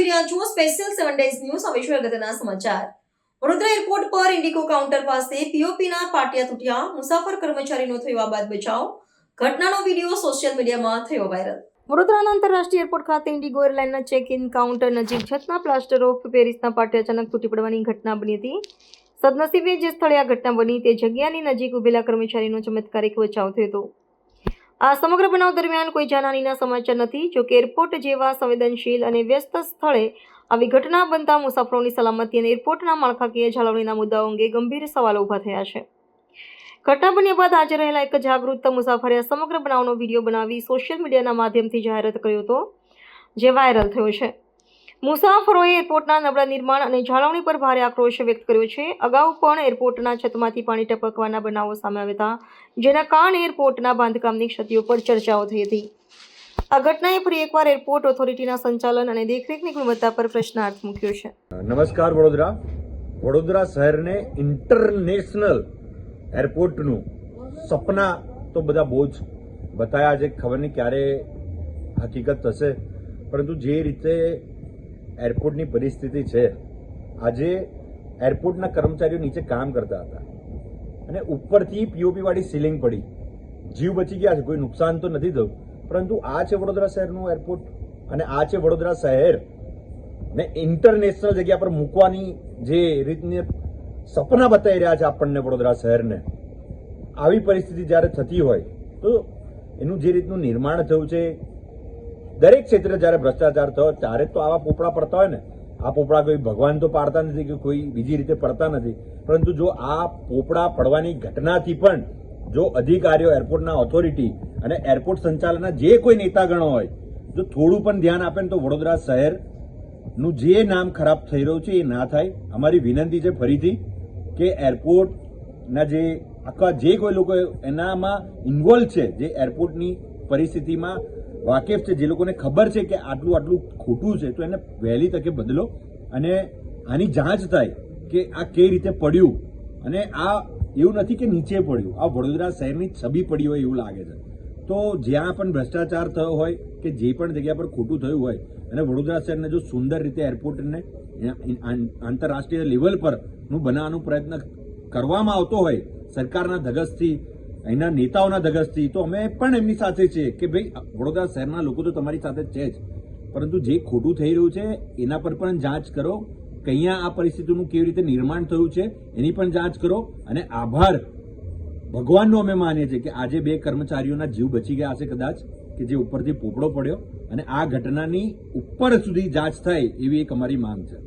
રહ્યા છો. Special seven days news હવે અગત્યના સમાચાર. વડોદરા એરપોર્ટ પર ઇન્ડિકો કાઉન્ટર પાસે પીઓપીના પાટિયા તૂટ્યા. મુસાફર કર્મચારીનો થયો આબાદ બચાવ. ઘટનાનો વીડિયો સોશિયલ મીડિયામાં થયો વાયરલ વડોદરાના આંતરરાષ્ટ્રીય એરપોર્ટ ખાતે ઇન્ડિગો એરલાઇનના ચેક ઇન કાઉન્ટર નજીક છતના પ્લાસ્ટર ઓફ પેરિસના પાટિયા અચાનક તૂટી પડવાની ઘટના બની હતી. સદનસીબે જે સ્થળે આ ઘટના બની તે જગ્યાની નજીક ઉભેલા કર્મચારીનો ચમત્કારિક બચાવ થયો હતો. આ સમગ્ર બનાવ દરમિયાન કોઈ જાનહાનીના સમાચાર નથી જોકે એરપોર્ટ જેવા સંવેદનશીલ અને વ્યસ્ત સ્થળે આવી ઘટના બનતા મુસાફરોની સલામતી અને એરપોર્ટના માળખાકીય જાળવણીના મુદ્દાઓ અંગે ગંભીર સવાલો ઊભા થયા છે. ઘટના બન્યા બાદ હાજર રહેલા એક જાગૃત મુસાફરે આ સમગ્ર બનાવનો વીડિયો બનાવી સોશિયલ મીડિયાના માધ્યમથી જાહેરાત કર્યો હતો, જે વાયરલ થયો છે. મુસાફરોએ એરપોર્ટના નબળા નિર્માણ અને જાળવણી પર ભારે આક્રોશ વ્યક્ત કર્યો છે. અગાઉ પણ એરપોર્ટના છતમાંથી પાણી ટપકવાના બનાવો સામે આવ્યા હતા, જેના કારણે એરપોર્ટના બાંધકામની ક્ષતિઓ પર ચર્ચાઓ થઈ હતી. આ ઘટનાએ ફરી એકવાર એરપોર્ટ ઓથોરિટીના સંચાલન અને દેખરેખની ગુણવત્તા પર પ્રશ્નાર્થ મૂક્યો છે. નમસ્કાર વડોદરા. વડોદરા શહેરને ઇન્ટરનેશનલ એરપોર્ટનું સપના તો બધા બહુ જ બતાવ્યા છે. ખબર નહીં ક્યારે હકીકત થશે. પરંતુ જે રીતે એરપોર્ટની પરિસ્થિતિ છે. આજે એરપોર્ટના કર્મચારીઓ નીચે કામ કરતા હતા. અને ઉપરથી પીઓપી વાળી સીલિંગ પડી. જીવ બચી ગયા છે. કોઈ નુકસાન તો નથી થયું. પરંતુ આ છે વડોદરા શહેરનું એરપોર્ટ. અને આ છે વડોદરા શહેર. ને ઇન્ટરનેશનલ જગ્યા પર મૂકવાની જે રીતની સપના બતાવી રહ્યા છે આપણને વડોદરા શહેરને. આવી પરિસ્થિતિ જ્યારે થતી હોય, તો એનું જે રીતનું નિર્માણ થયું છે દરેક ક્ષેત્રે જ્યારે ભ્રષ્ટાચાર થયો, ત્યારે તો આવા પોપડા પડતા હોય ને. આ પોપડા કોઈ ભગવાન તો પાડતા નથી કે કોઈ બીજી રીતે પડતા નથી. પરંતુ જો આ પોપડા પડવાની ઘટનાથી પણ જો અધિકારીઓ, એરપોર્ટના ઓથોરિટી અને એરપોર્ટ સંચાલનના જે કોઈ નેતાગણો હોય, જો થોડું પણ ધ્યાન આપે ને તો વડોદરા શહેરનું જે નામ ખરાબ થઈ રહ્યું છે એ ના થાય. અમારી વિનંતી છે ફરીથી કે એરપોર્ટના જે આખા જે કોઈ લોકો એનામાં ઇન્વોલ્વ છે, જે એરપોર્ટની પરિસ્થિતિમાં વાકેફ છે, જે લોકોને ખબર છે કે આટલું આટલું ખોટું છે, તો એને વહેલી તકે બદલો અને આની જાંચ થાય કે આ કઈ રીતે પડ્યું. અને આ એવું નથી કે નીચે પડ્યું. આ વડોદરા શહેરની છબી પડી હોય એવું લાગે છે. તો જ્યાં પણ ભ્રષ્ટાચાર થયો હોય કે જે પણ જગ્યા પર ખોટું થયું હોય, અને વડોદરા શહેરને જો સુંદર રીતે એરપોર્ટને આંતરરાષ્ટ્રીય લેવલ પરનું બનાવવાનો પ્રયત્ન કરવામાં આવતો હોય સરકારના ધગસથી અહીંના નેતાઓના ધગસથી તો અમે પણ એમની સાથે છે કે ભાઈ, વડોદરા શહેરના લોકો તો તમારી સાથે છે જ. પરંતુ જે ખોટું થઈ રહ્યું છે, એના પર પણ જાંચ કરો. કયા આ પરિસ્થિતિનું કેવી રીતે નિર્માણ થયું છે, એની પણ જાંચ કરો. અને આભાર. ભગવાનનો અમે માનીએ છીએ કે આજે બે કર્મચારીઓના જીવ બચી ગયા હશે કદાચ, કે જે ઉપરથી પોપડો પડ્યો. અને આ ઘટનાની ઉપર સુધી જાંચ થાય એવી એક અમારી માંગ છે.